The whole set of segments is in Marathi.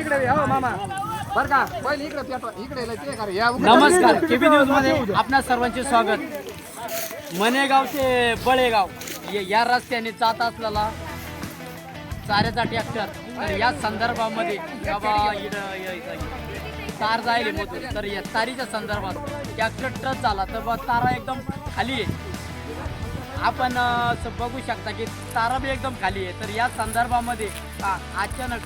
इकडे हो मामा. बर का पहिले इकडे पेटवा. इकडे लय ते करा. या उकडे. नमस्कार केबी न्यूजमध्ये आपणा सर्वांचे स्वागत. मनेगाव ते बळेगाव या- या रस्त्याने जात असलेला चाऱ्याचा ट्रॅक्टर तर या संदर्भामध्ये बाबा तार जायले मधून तर या तारीच्या संदर्भात ट्रॅक्टर टच झाला. तर बा तारा एकदम खाली आहे. आपण अं, बघू शकता की तारा बी एकदम खाली आहे. तर या संदर्भामध्ये आ- अचानक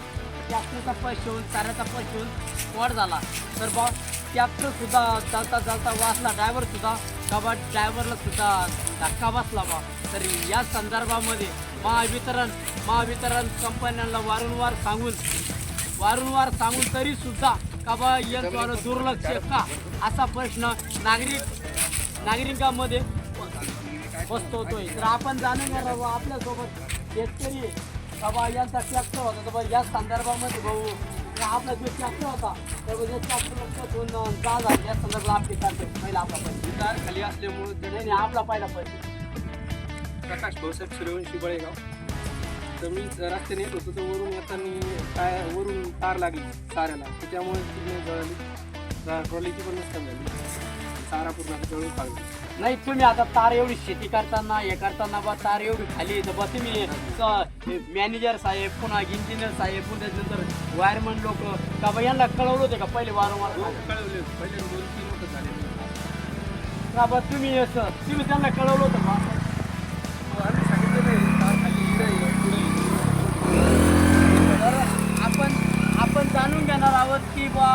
ट्रॅक्टरचा पश येऊन चाऱ्याचा पश येऊन स्पॉट झाला. तर बा ट्रॅक्टरसुद्धा चालता चालता वाचला ड्रायव्हरसुद्धा का बा ड्रायव्हरलासुद्धा धक्का बसला बा. तर या संदर्भामध्ये महावितरण महावितरण कंपन्यांना वारंवार सांगून वारंवार सांगून तरीसुद्धा का बा यंत्रद्वारे दुर्लक्ष का? असा प्रश्न नागरिक नागरिकांमध्ये बसतोय. तर आपण जाणून घेणार आपल्यासोबत शेतकरी आहे. बाबा यांचा ट्रॅक्टर होता. तर बा या संदर्भामध्ये भाऊ आपला जो ट्रॅक्टर होता तर बा या ट्रॅक्टर संदर्भात आपली करते पहिला आपला पैसे खाली असल्यामुळे ते नाही नाही, आपला पहिला पैसे प्रकाश भाऊसाहेब सूर्यवंशी बळेगाव तर मी रस्त्याने येत होतो तर वरून येताना काय वरून तार लागली ताऱ्याला तर त्यामुळे जळाली. ट्रॉलीची पण नुकसान झाली. तारा पूर्ण नाही तुम्ही आता तार एवढी शेती करताना हे करताना बा तार एवढी खाली तर बा. तुम्ही मॅनेजर साहेब पुन्हा इंजिनियर साहेब पुन्हा त्याच्यानंतर वायरमन लोक. का बा यांना कळवलं होते का पहिले वारंवार? कळवले. होते. पहिले दोन तीन झाले. का बा तुम्ही असं तुम्ही त्यांना कळवलं होतं का. तर आपण आपण जाणून घेणार आहोत की बा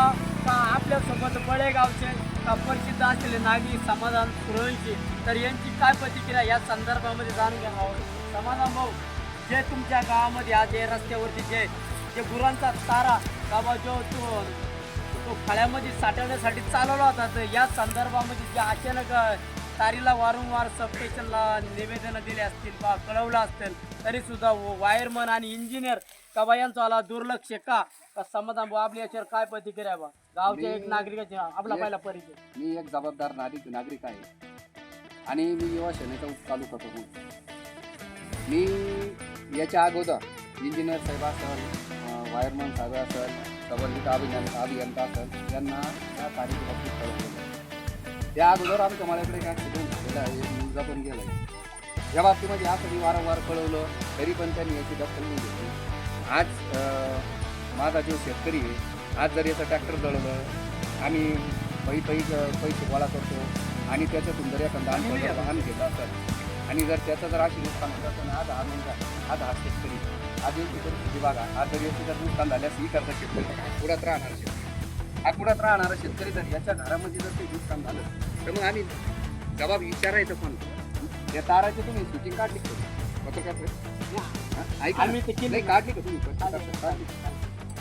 आता आपल्यासोबत बळेगावचे प्रसिद्ध असलेले नागरिक समाधान सुरळीचे तर यांची काय प्रतिक्रिया या संदर्भामध्ये जाणून घेणार आहोत? समाधान भाऊ जे तुमच्या गावामध्ये आज जे रस्त्यावरती जे जे गुरांचा तारा बाबा जो तो तो फळ्यामध्ये साठवण्यासाठी चालवला होता तर या संदर्भामध्ये जे अचानक तारीला वारंवार सबस्टेशनला निवेदनं दिले असतील बा कळवलं असतील तरीसुद्धा वायरमन आणि इंजिनियर का यांचा आला दुर्लक्ष का? का समाधान भाऊ आपल्या याच्यावर काय प्रतिक्रिया बा गावच्या एक मी- नागरिकाचे आपला मी- पहिला परिचय. मी एक जबाबदार नागरिक नागरिक आहे. आणि मी युवा सेनेचा तालुका प्रमुख मी याच्या अगोदर इंजिनियर साहेब असेल वायरमन साहेब असेल संबंधित अभियंता अभियंता असेल यांना या बाबतीत कळवलेलं त्या अगोदर आमच्या माझ्याकडे एक ॲक्सिडेंट झालेला आहे मुलगा पण गेला आहे. या बाबतीमध्ये मी वारंवार कळवलं तरी पण त्यांनी याची दखल नाही घेतली. आज अं, माझा जो शेतकरी आहे आज जर याचं ट्रॅक्टर जळलं आम्ही पै पै पैसे गोळा करतो आणि त्याच्यातून जर एखादा वाहन घेत असेल आणि जर त्याचं जर अशी नुकसान होत असेल आज हा म्हणजे आज हा शेतकरी आज याची परिस्थिती बघा. आज जर याची जर नुकसान झाल्यास ही करता शेतकरी पुढ्यात राहणार शेतकरी. हा पुढ्यात राहणारा शेतकरी जर याच्या घरामध्ये जर ते नुकसान झालं तर मग आम्ही जबाब विचारायचं पण या ताराची तुम्ही शूटिंग काढली? पत्रकार आम्ही काढली का तुम्ही.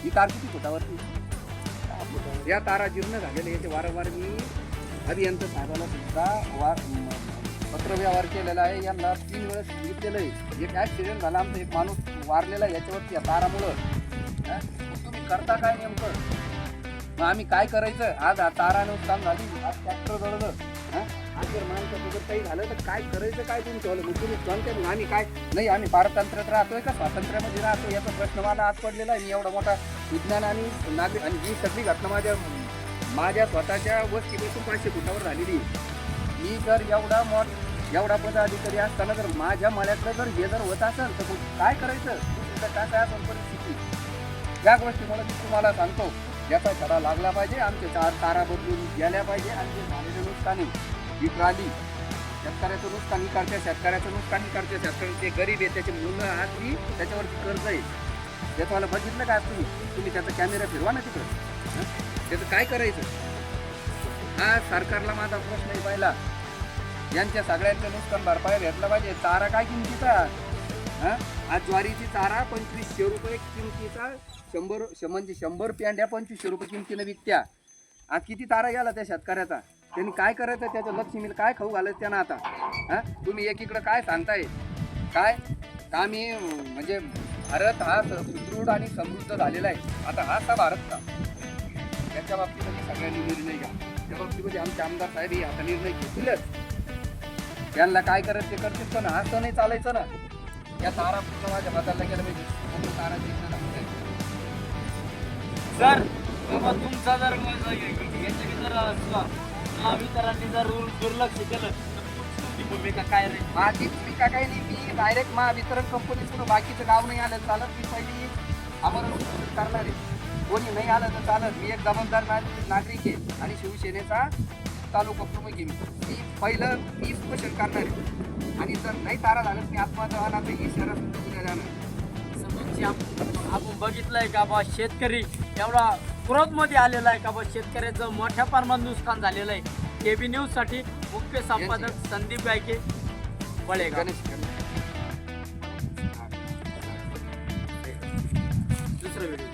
ही तार किती फुटावरती या तारा जीर्ण झालेल्या याचे वारंवार मी अभियंता साहेबाला सुद्धा वार पत्रव्यवहार केलेला आहे. यांना तीन वेळेस सांगितलेलं आहे. एक ॲक्सिडेंट झाला. आमचा एक माणूस वारलेला आहे याच्यावरती या तारामुळं. तुम्ही करता काय नेमकं? मग आम्ही काय करायचं? आज ताराने तारा नुकसान झाली. आज ट्रॅक्टर जळलं. आज जर माणसं जर काही झालं तर काय करायचं? काय तुमचं? मग तुम्ही सांगते आम्ही काय नाही आम्ही पारतंत्र्यात राहतोय का? स्वातंत्र्यामध्ये राहतो याचा प्रश्न मला आज पडलेला आहे. मी एवढा मोठा विज्ञान आणि नागरिक आणि ही सगळी घटना माझ्या माझ्या स्वतःच्या वस्तीपासून पाचशे फुटावर झालेली आहे. मी जर एवढा मोठ एवढा पदाधिकारी असताना जर माझ्या मळ्यातलं जर हे जर होत असेल तर मग काय करायचं? तुमचं काय काय असेल परिस्थिती? या गोष्टीमुळे मी तुम्हाला सांगतो याचा छडा लागला पाहिजे आमचे चार तारा बदलून गेल्या पाहिजे आणि जे झालेलं नुकसान आहे ही ट्राली. शेतकऱ्याचं नुकसान करते शेतकऱ्याचं नुकसान करते शेतकऱ्याचे गरीब आहे त्याचे मुलं आज मी त्याच्यावरती कर्ज आहे. त्याचं बघितलं का तुम्ही? तुम्ही त्याचा कॅमेरा फिरवा ना तिकडं. त्याचं काय करायचं? हा सरकारला माझा प्रश्न आहे पहिला. यांच्या सगळ्यांचं नुकसान भरपाई घेतलं पाहिजे. चारा काय किमतीचा? हा? आज ज्वारीची चारा पंचवीसशे रुपये किमतीचा. शंभर म्हणजे शंभर प्यांड्या पंचवीसशे रुपये किमतीनं विकत्या. आज किती तारा गेला त्या शेतकऱ्याचा? त्यांनी काय करायचं? त्याच्या लक्ष्मीला काय खाऊ घालायचं त्यांना आता? हा? तुम्ही एकीकडं काय सांगताय? काय? का मी म्हणजे भारत हा सुदृढ आणि समृद्ध झालेला आहे. आता हा असा भारत का त्याच्या बाबतीमध्ये सगळ्यांनी निर्णय घ्या. त्या बाबतीमध्ये आमचे आमदार साहेब हे आता निर्णय घेतीलच. त्यांना काय करायचं ते करतील पण असं नाही चालायचं ना. या तारा पूर्ण माझ्या बदलला गेला पाहिजे. तारा सर बाबा तुमचा जर याच्याकडे जर असला, जर दुर्लक्ष केलं. तुमची भूमिका काय रे? माझी भूमिका काही नाही मी डायरेक्ट महावितरण कंपनी सोडून बाकीचं गाव नाही आलं चालत मी पहिली. आम्हाला करणार आहे. कोणी नाही आलं तर चालत. मी एक जबाबदार नाग- नागरिक आहे आणि शिवसेनेचा तालुका प्रमुख आहे मी. पहिलं मी स्पष्ट करणार आहे. आणि जर नाही तारा झालं मी आत्महत्या तर ही शहरात पुढे जाणार आपण बघितलंय का बा शेतकरी एवढा मध्ये आलेला आहे का बा? शेतकऱ्याचं मोठ्या प्रमाणात नुकसान झालेलं आहे. केबी न्यूजसाठी मुख्य संपादक संदीप गायके गणेश. दुसरं व्हिडिओ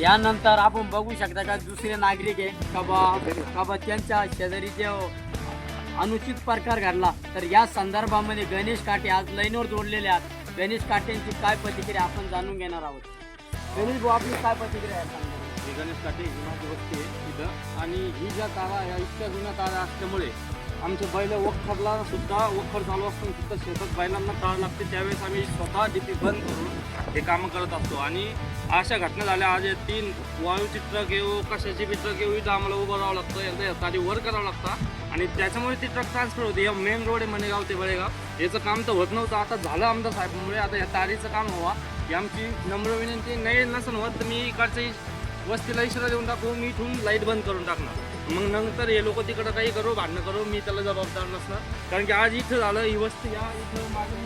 यानंतर आपण बघू शकता का दुसरे नागरिक आहे. का बा त्यांच्या शेजारी जे अनुचित प्रकार घडला तर या संदर्भामध्ये गणेश काटे आज लाईनवर जोडलेले आहेत. गणेश काटेंची काय प्रतिक्रिया आपण जाणून घेणार आहोत. गणेश भाऊ आपली काय प्रतिक्रिया आहे गणेश काटे ही वस्ती आहे इथं. आणि ही ज्या तारा ह्या इतक्या जुन्या तारा असल्यामुळे आमचे बैल वखरला सुद्धा वखर चालू असताना सुद्धा शेतात बैलांना ताळ लागते. त्यावेळेस आम्ही स्वतः डीपी बंद करून हे कामं करत असतो. आणि अशा घटना झाल्या. आज तीन वायुचित्र ट्रक येऊ कशाची बी ट्रक येऊ इथं आम्हाला उभं राहावं लागतं. एकदा तारी वर करावं लागतं. आणि त्याच्यामुळे ती ट्रक ट्रान्सफर होते. या मेन रोड आहे मणेगाव ते बळेगाव. याचं काम तर होत नव्हतं. आता झालं आमदार साहेबांमुळे. आता या तारीचं काम व्हावा. ही आमची नम्र विनंती नाही नसून होत. तर मी इकडचंही वस्तीला इशारा देऊन टाकू मी इथून लाइट बंद करून टाकणार. मग नंतर हे लोक तिकडं काही करू भांडणं करू मी त्याला जबाबदार नसणार. कारण की आज इथं झालं ही वस्ती या इथं माझी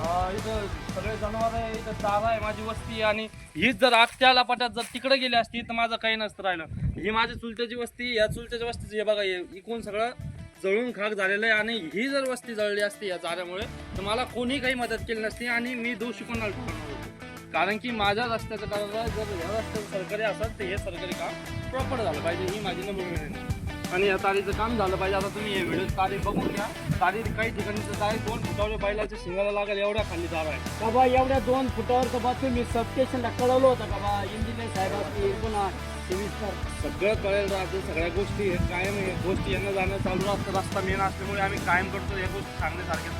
अं, इथं सगळे जनावर आहे इथं चारा आहे माझी वस्ती आहे. आणि हीच जर आज पटात जर तिकडे गेली असती तर माझं काही नसतं राहिलं. ही माझी चुलत्याची वस्ती या चुलत्याच्या वस्तीची हे बघा हे इकून सगळं जळून खाक झालेलं आहे. आणि ही जर वस्ती जळली असती या चाऱ्यामुळे तर मला कोणी काही मदत केली नसती आणि मी दोषी पण ठरवणार होतो? कारण की माझ्या रस्त्याचं कारण जर ह्या रस्त्याचं सरकारी असेल तर हे सरकारी काम प्रॉपर झालं पाहिजे ही माझी नम्र. आणि या तारीचं काम झालं पाहिजे. आता तुम्ही हे व्हिडिओ तारीख बघून घ्या. तारीख काही ठिकाणी तर तारीख दोन फुटावले बैलाच्या शिंगाला लागेल एवढ्या खाली दार आहे. का बा एवढ्या दोन फुटावर तर बा तुम्ही सबस्टेशनला कळवलं होतं का बा इंजिनियर साहेब असतील पुन्हा सगळं कळेल राहते सगळ्या गोष्टी कायम हे गोष्टी येणं जाणं चालू राहतं रस्ता मेन असल्यामुळे आम्ही कायम करतो. या गोष्टी सांगण्यासारख्या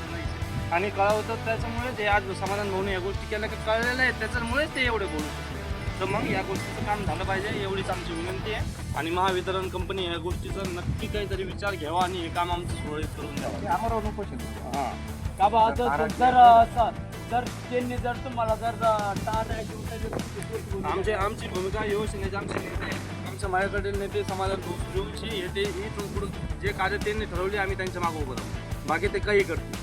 आणि कळवतं त्याच्यामुळे ते आज समाधान भाऊने या गोष्टी केल्या की कळलेल्या आहेत त्याच्यामुळेच ते एवढे बोलू शकले. तर मग या गोष्टीचं काम झालं पाहिजे एवढीच आमची विनंती आहे. आणि महावितरण कंपनी या गोष्टीचा नक्की काहीतरी विचार घ्यावा आणि हे काम आमचं सुरळीत करून द्यावं. आम्हाला उपोषण हां. का बा जर जर त्यांनी जर तुम्हाला जर टाळ आमचे आमची भूमिका शिवसेनेचे आमचे नेते आमच्या माझ्याकडील नेते समाधान सूर्यवंशी हे ते इथून पुढं जे कार्य त्यांनी ठरवले आम्ही त्यांच्या मागं उभं राहू. बाकी ते काही करतील.